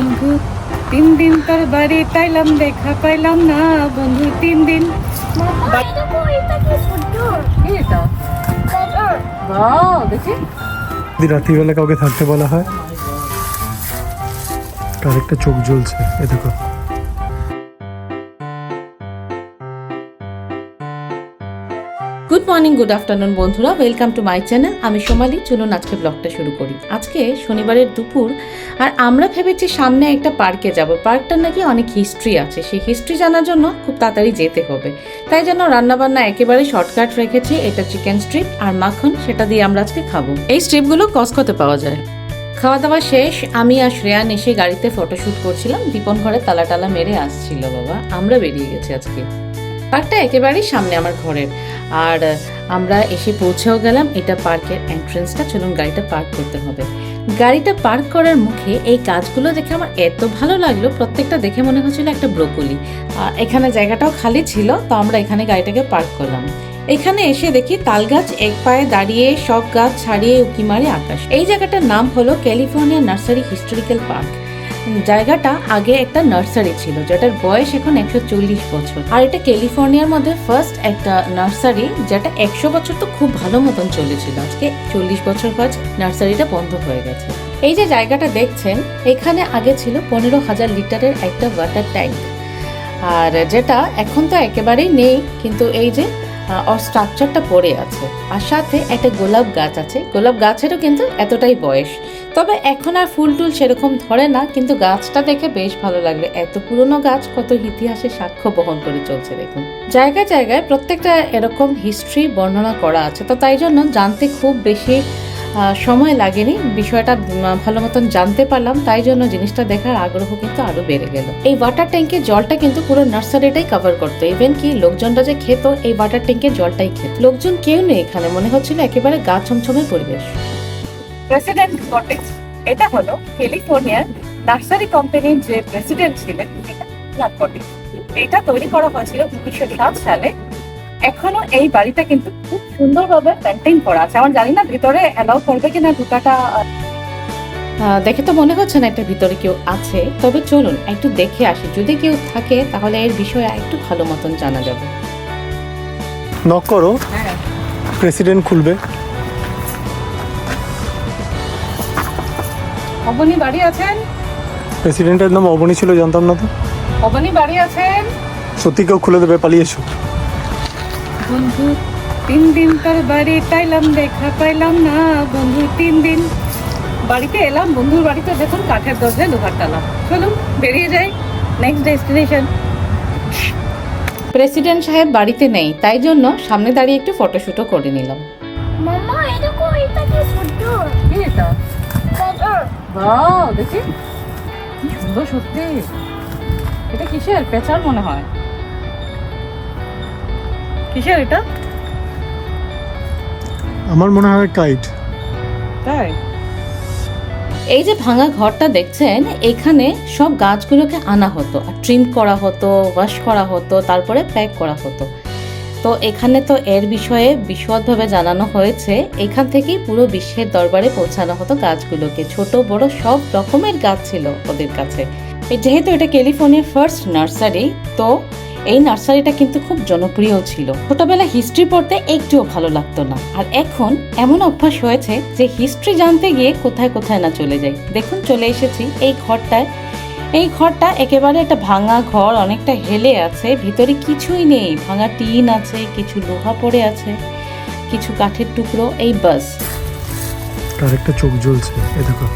বন্ধু তিন দিন তোর বাড়ি তাইলাম দেখা পাইলাম না বন্ধু তিন দিন। রাত্রিবেলা কাউকে থাকতে বলা হয় তার একটা চোখ জ্বলছে এ দেখো। গুড মর্নিং গুড আফটারনুন বন্ধুরা। ওয়েলকাম টু মাই চ্যানেল আমি সোমালি। চলুন আজকে ব্লগটা শুরু করি। আজকে শনিবারের দুপুর, আর আমরা ভেবেছি সামনে একটা পার্কে যাব। পার্কটার নাকি অনেক হিস্ট্রি আছে। সেই হিস্ট্রি জানার জন্য খুব তাড়াতাড়ি যেতে হবে। তাই জন্য রান্নাবান্না একেবারে শর্টকাট রেখেছি। এটা চিকেন স্ট্রিপ আর মাখন, সেটা দিয়ে আমরা আজকে খাব। এই স্ট্রিপগুলো কসকতে পাওয়া যায়। খাওয়া দাওয়া শেষ। আমি আর শ্রেয়ান এসে গাড়িতে ফটোশ্যুট করছিলাম। দীপন ঘরে তালা টালা মেরে আসছিল, বাবা। আমরা বেরিয়ে গেছি আজকে। পার্কটা একেবারেই সামনে আমার ঘরের। আর আমরা এসে পৌঁছেও গেলাম, এটা পার্কের এন্ট্রেন্সটা চলুন গাড়িটা পার্ক করতে হবে। গাড়িটা পার্ক করার মুখে এই কাজগুলো দেখে আমার এত ভালো লাগল, প্রত্যেকটা দেখে মনে হচ্ছিল একটা ব্রোকলি। এখানে জায়গাটাও খালি ছিল, তো আমরা এখানে গাড়িটাকে পার্ক করলাম। এখানে এসে দেখি তাল গাছ এক পায়ে দাঁড়িয়ে, সব গাছ ছাড়িয়ে উকি মারে আকাশ। এই জায়গাটার নাম হলো ক্যালিফোর্নিয়া নার্সারি হিস্টোরিক্যাল পার্ক। জায়গাটা আগে একটা নার্সারি ছিল, যেটার বয়স এখন একশো চল্লিশ বছর। আর এটা ক্যালিফোর্নিয়ার মধ্যে ফার্স্ট একটা নার্সারি, যেটা একশো বছর তো খুব ভালো মতন চলেছিল। আজকে চল্লিশ বছর পর নার্সারিটা বন্ধ হয়ে গেছে। এই যে জায়গাটা দেখছেন, এখানে আগে ছিল পনেরো হাজার লিটারের একটা ওয়াটার ট্যাঙ্ক আর যেটা এখন তো একেবারেই নেই, কিন্তু এই যে ওর স্ট্রাকচারটা পড়ে আছে। আর সাথে একটা গোলাপ গাছ আছে। গোলাপ গাছেরও কিন্তু এতটাই বয়স। তবে এখন আর ফুল টুল সেরকম ধরে না, কিন্তু গাছটা দেখে বেশ ভালো লাগল। এত পুরনো গাছ, কত ইতিহাসের সাক্ষ্য বহন করে চলছে, দেখুন। জায়গায় জায়গায় প্রত্যেকটা এরকম হিস্ট্রি বর্ণনা করা আছে, তো তাই জন্য জানতে খুব বেশি সময় লাগেনি। বিষয়টা ভালো মতন জানতে পারলাম, তাই জন্য জিনিসটা দেখার আগ্রহ কিন্তু আরও বেড়ে গেল। এই ওয়াটার ট্যাঙ্কের জলটা কিন্তু পুরো নার্সারিটাই কভার করতো। ইভেন কি, লোকজনরা যে খেত, এই ওয়াটার ট্যাঙ্কের জলটাই খেত। লোকজন কেউ নেই এখানে, মনে হচ্ছিল একেবারে গা ছমছমের পরিবেশ। প্রেসিডেন্ট কটেক্স এটা হলো ক্যালিফোর্নিয়ার নার্সারি কোম্পানির যে প্রেসিডেন্ট ছিলেন এটা কটেক্স এটা তৈরি করা হয়েছিল উনিশশো সাত সালে। এখনও এই বাড়িটা কিন্তু খুব সুন্দরভাবে মেনটেন করা আছে। আমার জানি না ভিতরে অ্যালাউ করবে কিনা ঢোকাটা দেখে তো মনে হচ্ছে না একটা ভিতরে কেউ আছে। তবে চলুন একটু দেখে আসি। যদি কেউ থাকে তাহলে এর বিষয়ে একটু ভালো মতন জানা যাবে। নক করো। হ্যাঁ। প্রেসিডেন্ট খুলবে। অবনী বাড়ি আছেন? প্রেসিডেন্টের নাম অবনী ছিল জানতাম না তো। অবনী বাড়ি আছেন? সত্যি কেউ খুলে দেবে পালিয়ে এসো। বন্ধু তিন দিন তোর বাড়ি তাইলাম দেখা পাইলাম না। বন্ধু তিন দিন বাড়িতে এলাম বন্ধুর বাড়িতে দেখুন কাঠের দরজায় লোহার তালা। চলুন বেরিয়ে যাই। নেক্সট ডেস্টিনেশন প্রেসিডেন্ট সাহেব বাড়িতে নেই তাই জন্য সামনে দাঁড়িয়ে একটু ফটোশুটও করে নিলাম। মামা এটা কি বাহ দেখি। কি সুন্দর সত্যি। এটা কিসের? পেঁচার মনে হয়। কিসের এটা? আমার মনে হয় কাইট। তাই? এই যে ভাঙা ঘরটা দেখছেন এখানে সব গাছগুলোকে আনা হতো। আর ট্রিম করা হতো ওয়াশ করা হতো তারপরে প্যাক করা হতো। তো এখানে তো এর বিষয়ে বিশদভাবে জানানো হয়েছে। এখান থেকেই পুরো বিশ্বের দরবারে পৌঁছানো হতো গাছগুলোকে। ছোট, বড় সব রকমের গাছ ছিল ওদের কাছে। যেহেতু এটা ক্যালিফোর্নিয়ার ফার্স্ট নার্সারি, তো এই নার্সারিটা কিন্তু খুব জনপ্রিয় ছিল। ছোটবেলা হিস্ট্রি পড়তে একটুও ভালো লাগতো না। আর এখন এমন অভ্যাস হয়েছে যে হিস্ট্রি জানতে গিয়ে কোথায় কোথায় না চলে যাই। দেখুন, চলে এসেছি এই ঘরটায়। এই ঘরটা একেবারে একটা ভাঙা ঘর, অনেকটা হেলে আছে, ভিতরে কিছুই নেই। ভাঙা টিন আছে, কিছু লোহা পড়ে আছে, কিছু কাঠের টুকরো, এই বাস। তার একটা চোখ জ্বলছে, এ দেখো।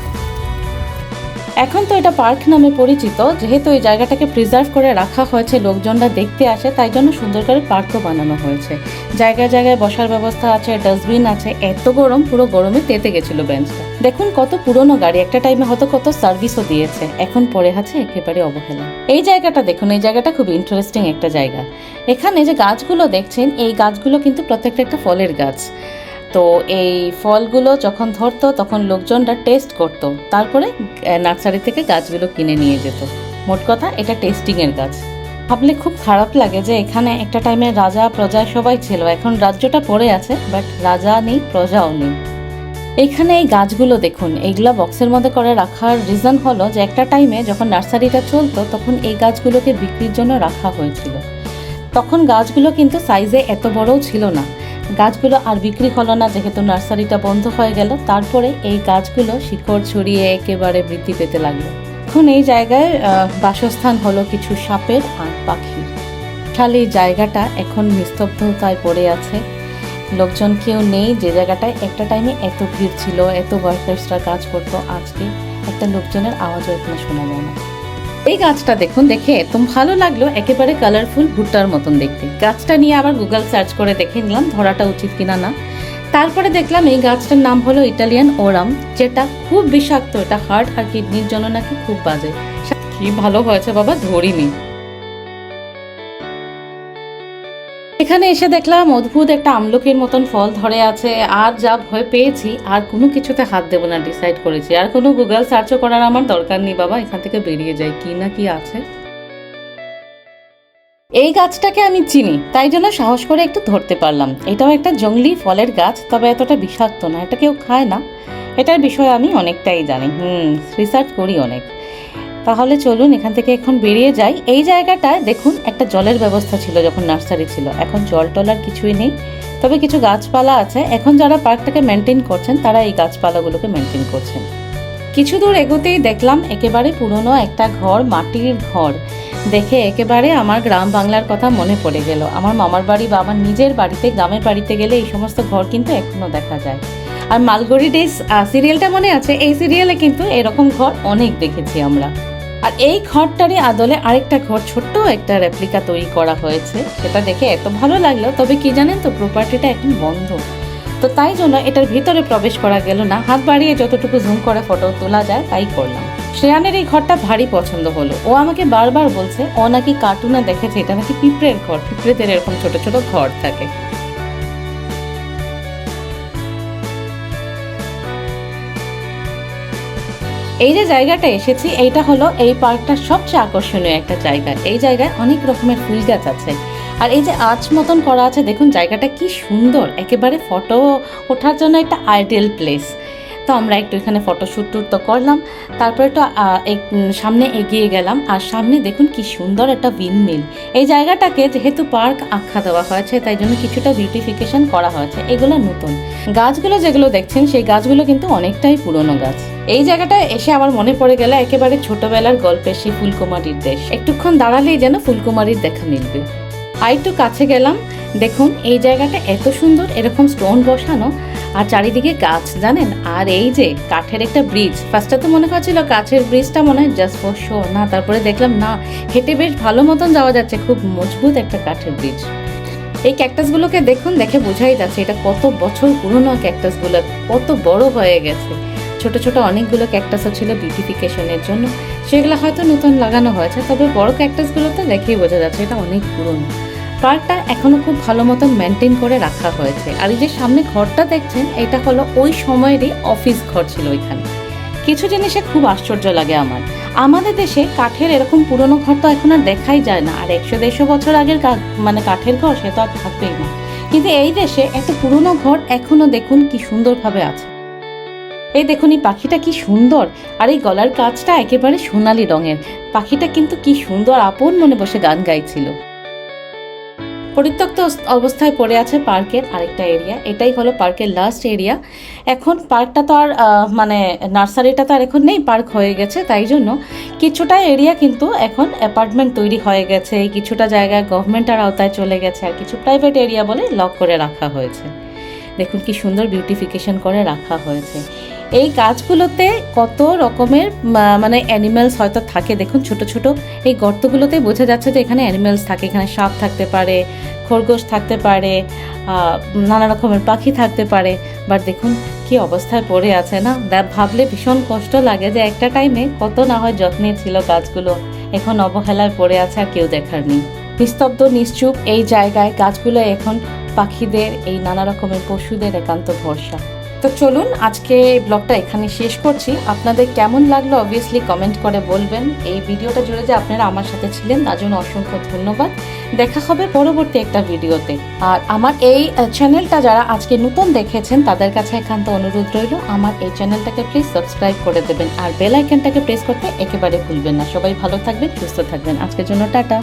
এখন তো এটা পার্ক নামে পরিচিত, যেহেতু এই জায়গাটাকে প্রিজার্ভ করে রাখা হয়েছে, লোকজনরা দেখতে আসে, তাই জন্য সুন্দর করে পার্কও বানানো হয়েছে। জায়গায় জায়গায় বসার ব্যবস্থা আছে ডাস্টবিন আছে, এত গরম, পুরো গরমে তেতে গেছিল বেঞ্চটা দেখুন কত পুরনো গাড়ি, একটা টাইমে হয়তো কত সার্ভিসও দিয়েছে। এখন পড়ে আছে একেবারে অবহেলা। এই জায়গাটা দেখুন, এই জায়গাটা খুব ইন্টারেস্টিং একটা জায়গা। এখানে যে গাছগুলো দেখছেন, এই গাছগুলো কিন্তু প্রত্যেকটা একটা ফলের গাছ। তো এই ফলগুলো যখন ধরতো, তখন লোকজনরা টেস্ট করতো। তারপরে নার্সারি থেকে গাছগুলো কিনে নিয়ে যেত। মোট কথা, এটা টেস্টিংয়ের গাছ। ভাবলে খুব খারাপ লাগে যে, এখানে একটা টাইমে রাজা, প্রজা সবাই ছিল। এখন রাজ্যটা পড়ে আছে বাট রাজা নেই, প্রজাও নেই। এইখানে এই গাছগুলো দেখুন, এইগুলা বক্সের মধ্যে করে রাখার রিজন হলো যে, একটা টাইমে যখন নার্সারিটা চলতো, তখন এই গাছগুলোকে বিক্রির জন্য রাখা হয়েছিল। তখন গাছগুলো কিন্তু সাইজে এত বড়ও ছিল না। গাছগুলো আর বিক্রি হলো না, যেহেতু নার্সারিটা বন্ধ হয়ে গেল, তারপরে এই গাছগুলো শিকড় ছড়িয়ে একেবারে বৃদ্ধি পেতে লাগল। এখন এই জায়গায় বাসস্থান হলো কিছু সাপের আর পাখির খালি জায়গাটা এখন নিস্তব্ধতায় পড়ে আছে। লোকজন কেউ নেই, যে জায়গাটায় একটা টাইমে এত ভিড় ছিল, এত ওয়ার্কার্সরা কাজ করতো আজকে, একটা লোকজনের আওয়াজও এখানে শোনা যায় না। এই গাছটা দেখুন, দেখে একদম ভালো লাগল, একেবারে কালারফুল ভুট্টার মতন দেখতে। গাছটা নিয়ে আবার গুগল সার্চ করে দেখে নিলাম, ধরাটা উচিত কিনা না। তারপরে দেখলাম এই গাছটার নাম হলো ইটালিয়ান ওরাম যেটা খুব বিষাক্ত, এটা হার্ট আর কিডনির জন্য নাকি খুব বাজে। কি ভালো হয়েছে বাবা, ধরিনি। এখানে এসে দেখলাম অদ্ভুত একটা আমলকির মতন ফল ধরে আছে। আর যা ভয় পেয়েছি, আর কোনো কিছুতে হাত দেবো না ডিসাইড করেছি। আর কোনো গুগল সার্চও করার আমার দরকার নেই, বাবা। এখান থেকে বেরিয়ে যাই। কি না কি আছে? এই গাছটাকে আমি চিনি, তাই জন্য সাহস করে একটু ধরতে পারলাম। এটাও একটা জঙ্গলি ফলের গাছ, তবে এতটা বিষাক্ত না, এটা কেউ খায় না। এটার বিষয়ে আমি অনেকটাই জানি। হুম রিসার্চ করি অনেক। তাহলে চলুন এখান থেকে এখন বেরিয়ে যাই। এই জায়গাটায় দেখুন, একটা জলের ব্যবস্থা ছিল যখন নার্সারি ছিল। এখন জল টলার কিছুই নেই। তবে কিছু গাছপালা আছে। এখন যারা পার্কটাকে মেনটেন করছেন, তারা এই গাছপালাগুলোকে মেনটেন করছেন। কিছু দূর এগোতেই দেখলাম, একেবারে পুরনো একটা ঘর, মাটির ঘর। দেখে একেবারে আমার গ্রাম বাংলার কথা মনে পড়ে গেল। আমার মামার বাড়ি বা আমার নিজের বাড়িতে, গ্রামের বাড়িতে গেলে এই সমস্ত ঘর কিন্তু এখনও দেখা যায়। আর মালগড়ি ডেজ সিরিয়ালটা মনে আছে? এই সিরিয়ালে কিন্তু এরকম ঘর অনেক দেখেছি আমরা। আর এই ঘরটারই আদলে আরেকটা ঘর, ছোট্ট একটা রেপ্লিকা তৈরি করা হয়েছে। সেটা দেখে এত ভালো লাগল, তবে কি জানেন তো প্রপার্টিটা এখন বন্ধ। তো তাই জন্য এটার ভিতরে প্রবেশ করা গেল না। হাত বাড়িয়ে যতটুকু জুম করে ফটো তোলা যায়, তাই করলাম। শ্রেয়ানের এই ঘরটা ভারী পছন্দ হলো। ও আমাকে বারবার বলছে, ও নাকি কার্টুনে দেখেছে, এটা নাকি পিঁপড়ের ঘর। পিঁপড়েদের এরকম ছোট ছোট ঘর থাকে। এই যে জায়গাটা এসেছি, এইটা হলো এই পার্কটার সবচেয়ে আকর্ষণীয় একটা জায়গা। এই জায়গায় অনেক রকমের ফুল গাছ আছে। আর এই যে আজ মতন করা আছে, দেখুন জায়গাটা কি সুন্দর। একেবারে ফটো ওঠার জন্য একটা আইডিয়াল প্লেস তো আমরা একটু এখানে ফটোশ্যুট টুট তো করলাম। তারপরে তো সামনে এগিয়ে গেলাম। আর সামনে দেখুন কি সুন্দর একটা উইন্ডমিল এই জায়গাটাকে যেহেতু পার্ক আখ্যা দেওয়া হয়েছে, তাই জন্য কিছুটা বিউটিফিকেশন করা হয়েছে। এগুলো নতুন। গাছগুলো যেগুলো দেখছেন, সেই গাছগুলো কিন্তু অনেকটাই পুরনো গাছ। এই জায়গাটায় এসে আমার মনে পড়ে গেল একেবারে ছোটবেলার গল্পের সেই ফুলকুমারীর দেশ। একটুক্ষণ দাঁড়ালেই যেন ফুলকুমারীর দেখা মিলবে। আর একটু কাছে গেলাম, দেখুন এই জায়গাটা এত সুন্দর, এরকম স্টোন বসানো আর চারিদিকে গাছ, জানেন? আর এই যে কাঠের একটা ব্রিজ ফার্স্টে তো মনে হচ্ছিল কাঠের ব্রিজটা মনে হয় জাস্ট ফর শো না, তারপরে দেখলাম না, হেঁটে বেশ ভালো মতন যাওয়া যাচ্ছে, খুব মজবুত একটা কাঠের ব্রিজ। এই ক্যাকটাসগুলোকে দেখুন, দেখে বোঝাই যাচ্ছে এটা কত বছর পুরনো ক্যাকটাসগুলো কত বড় হয়ে গেছে। ছোট ছোট অনেকগুলো ক্যাকটাসও ছিল বিউটিফিকেশনের জন্য। সেগুলো হয়তো নতুন লাগানো হয়েছে, তবে বড় ক্যাকটাসগুলো তো দেখেই বোঝা যাচ্ছে এটা অনেক পুরনো। পার্কটা এখনও খুব ভালো মতন মেনটেন করে রাখা হয়েছে। আর এই যে সামনে ঘরটা দেখছেন, এটা হলো ওই সময়েরই অফিস ঘর ছিল ওইখানে। কিছু জিনিসে খুব আশ্চর্য লাগে আমার। আমাদের দেশে কাঠের এরকম পুরনো ঘর তো এখন আর দেখাই যায় না। আর একশো দেড়শো বছর আগের মানে কাঠের ঘর সে তো আর থাকবেই না। কিন্তু এই দেশে এত পুরনো ঘর এখনও দেখুন কি সুন্দরভাবে আছে। এই দেখুন, এই পাখিটা কি সুন্দর। আর এই গলার কাজটা একেবারে সোনালি রঙের। পাখিটা কিন্তু কি সুন্দর, আপন মনে বসে গান গাইছিল। পরিত্যক্ত অবস্থায় পড়ে আছে পার্কের আরেকটা এরিয়া, এটাই হলো পার্কের লাস্ট এরিয়া এখন পার্কটা তো আর মানে নার্সারিটা তো আর এখন নেই, পার্ক হয়ে গেছে, তাই জন্য কিছুটা এরিয়া কিন্তু এখন অ্যাপার্টমেন্ট তৈরি হয়ে গেছে। কিছুটা জায়গায় গভর্নমেন্টের আওতায় চলে গেছে, আর কিছু প্রাইভেট এরিয়া বলে লক করে রাখা হয়েছে। দেখুন কি সুন্দর বিউটিফিকেশন করে রাখা হয়েছে। এই গাছগুলোতে কত রকমের মানে অ্যানিমেলস হয়তো থাকে। দেখুন, ছোট ছোট। এই গর্তগুলোতে বোঝা যাচ্ছে যে এখানে অ্যানিমেলস থাকে। এখানে সাপ থাকতে পারে, খরগোশ থাকতে পারে নানা রকমের পাখি থাকতে পারে। বাট দেখুন, কি অবস্থায় পড়ে আছে না? ভাবলে ভীষণ কষ্ট লাগে যে একটা টাইমে কত না হয় যত্নে ছিল গাছগুলো। এখন অবহেলায় পড়ে আছে আর কেউ দেখার নেই। নিস্তব্ধ, নিশ্চুপ এই জায়গায় গাছগুলো এখন পাখিদের, এই নানা রকমের পশুদের একান্ত ভরসা। তো চলুন, আজকে ব্লগটা এখানে শেষ করছি। আপনাদের কেমন লাগল অবভিয়াসলি কমেন্ট করে বলবেন। এই ভিডিওটা জুড়ে যে আপনারা আমার সাথে ছিলেন, তার জন্য অসংখ্য ধন্যবাদ। দেখা হবে পরবর্তী একটা ভিডিওতে। আর আমার এই চ্যানেলটা যারা আজকে নতুন দেখেছেন, তাদের কাছে একান্ত অনুরোধ রইল, আমার এই চ্যানেলটাকে প্লিজ সাবস্ক্রাইব করে দেবেন। আর বেল আইকনটাকে প্রেস করতে একেবারে ভুলবেন না। সবাই ভালো থাকবেন, সুস্থ থাকবেন। আজকের জন্য টাটা।